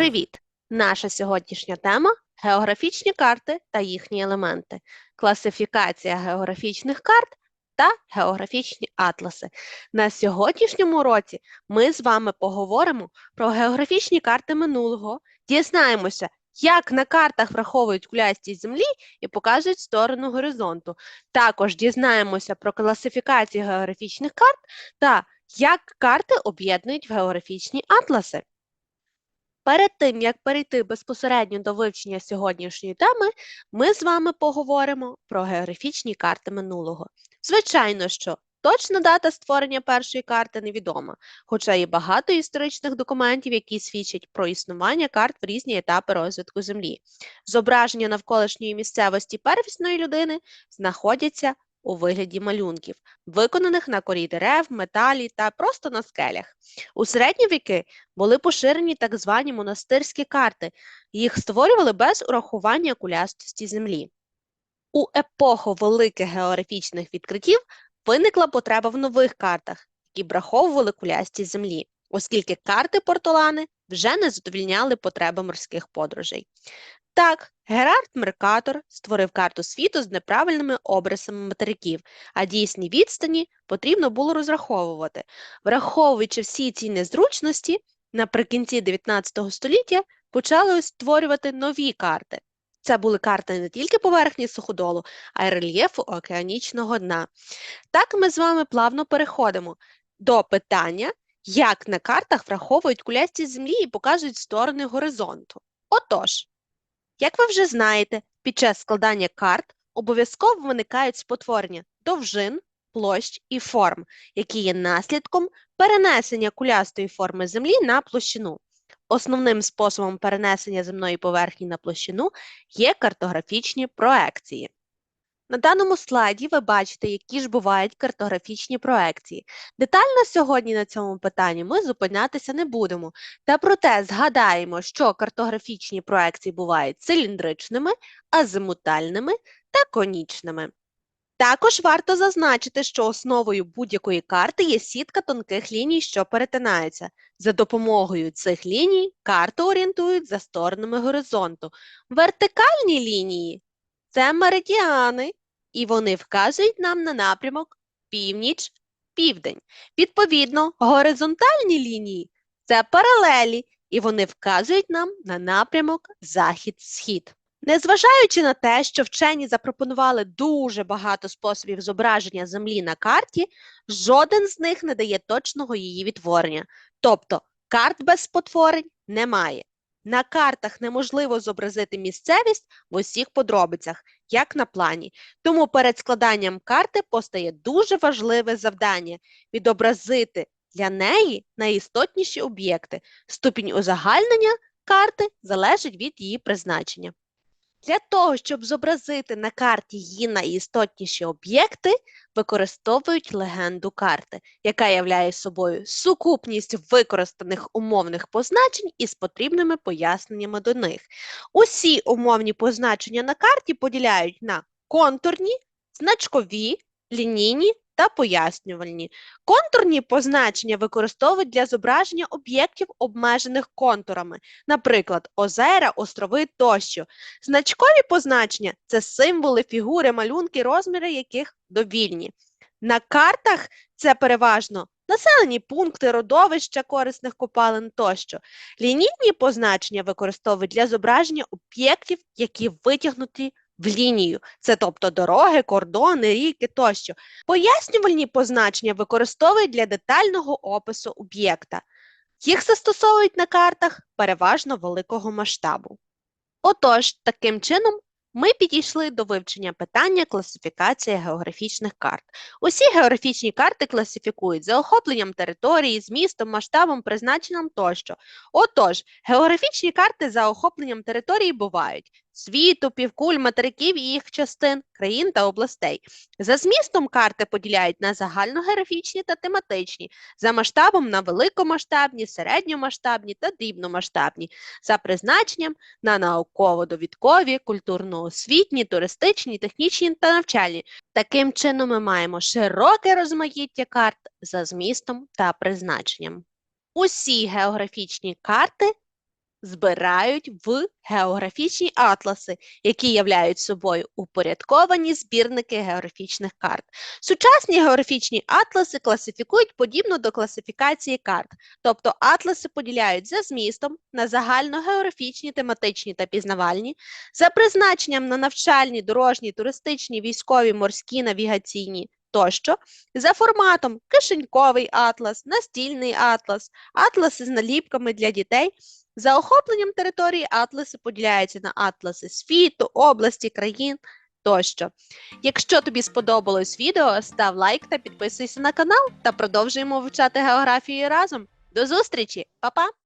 Привіт! Наша сьогоднішня тема географічні карти та їхні елементи, класифікація географічних карт та географічні атласи. На сьогоднішньому уроці ми з вами поговоримо про географічні карти минулого, дізнаємося, як на картах враховують кулястість землі і показують сторону горизонту. Також дізнаємося про класифікацію географічних карт та як карти об'єднують в географічні атласи. Перед тим, як перейти безпосередньо до вивчення сьогоднішньої теми, ми з вами поговоримо про географічні карти минулого. Звичайно, що точна дата створення першої карти невідома, хоча є багато історичних документів, які свідчать про існування карт в різні етапи розвитку Землі. Зображення навколишньої місцевості первісної людини знаходяться у вигляді малюнків, виконаних на корі дерев, металі та просто на скелях. У середні віки були поширені так звані монастирські карти, їх створювали без урахування кулястості землі. У епоху великих географічних відкриттів виникла потреба в нових картах, які враховували кулястість землі, оскільки карти портолани вже не задовільняли потреби морських подорожей. Так, Герард Меркатор створив карту світу з неправильними обрисами материків, а дійсні відстані потрібно було розраховувати. Враховуючи всі ці незручності, наприкінці 19 століття почали створювати нові карти. Це були карти не тільки поверхні суходолу, а й рельєфу океанічного дна. Так ми з вами плавно переходимо до питання, як на картах враховують кулясті землі і показують сторони горизонту. Отож, як ви вже знаєте, під час складання карт обов'язково виникають спотворення довжин, площ і форм, які є наслідком перенесення кулястої форми Землі на площину. Основним способом перенесення земної поверхні на площину є картографічні проекції. На даному слайді ви бачите, які ж бувають картографічні проекції. Детально сьогодні на цьому питанні ми зупинятися не будемо, та проте згадаємо, що картографічні проекції бувають циліндричними, азимутальними та конічними. Також варто зазначити, що основою будь-якої карти є сітка тонких ліній, що перетинаються. За допомогою цих ліній карту орієнтують за сторонами горизонту. Вертикальні лінії це меридіани, і вони вказують нам на напрямок північ, південь. Відповідно, горизонтальні лінії це паралелі, і вони вказують нам на напрямок захід-схід. Незважаючи на те, що вчені запропонували дуже багато способів зображення Землі на карті, жоден з них не дає точного її відтворення. Тобто карт без спотворень немає. На картах неможливо зобразити місцевість в усіх подробицях, як на плані. Тому перед складанням карти постає дуже важливе завдання відобразити для неї найістотніші об'єкти. Ступінь узагальнення карти залежить від її призначення. Для того, щоб зобразити на карті її найістотніші об'єкти, використовують легенду карти, яка являє собою сукупність використаних умовних позначень із потрібними поясненнями до них. Усі умовні позначення на карті поділяють на контурні, значкові, лінійні та пояснювальні. Контурні позначення використовують для зображення об'єктів, обмежених контурами, наприклад, озера, острови тощо. Значкові позначення це символи, фігури, малюнки, розміри яких довільні. На картах це переважно населені пункти, родовища корисних копалин тощо. Лінійні позначення використовують для зображення об'єктів, які витягнуті в лінію, це тобто дороги, кордони, ріки тощо. Пояснювальні позначення використовують для детального опису об'єкта. Їх застосовують на картах переважно великого масштабу. Отож, таким чином, ми підійшли до вивчення питання класифікації географічних карт. Усі географічні карти класифікують за охопленням території, змістом, масштабом, призначенням тощо. Отож, географічні карти за охопленням території бувають світу, півкуль, материків і їх частин, країн та областей. За змістом карти поділяють на загальногеографічні та тематичні, за масштабом на великомасштабні, середньомасштабні та дрібномасштабні, за призначенням на науково-довідкові, культурно-освітні, туристичні, технічні та навчальні. Таким чином ми маємо широке розмаїття карт за змістом та призначенням. Усі географічні карти збирають в географічні атласи, які являють собою упорядковані збірники географічних карт. Сучасні географічні атласи класифікують подібно до класифікації карт, тобто атласи поділяють за змістом на загальногеографічні, тематичні та пізнавальні, за призначенням на навчальні, дорожні, туристичні, військові, морські, навігаційні тощо, за форматом кишеньковий атлас, настільний атлас, атласи з наліпками для дітей. За охопленням території атласи поділяються на атласи світу, області, країн тощо. Якщо тобі сподобалось відео, став лайк та підписуйся на канал та продовжуємо вивчати географію разом. До зустрічі, Па-па!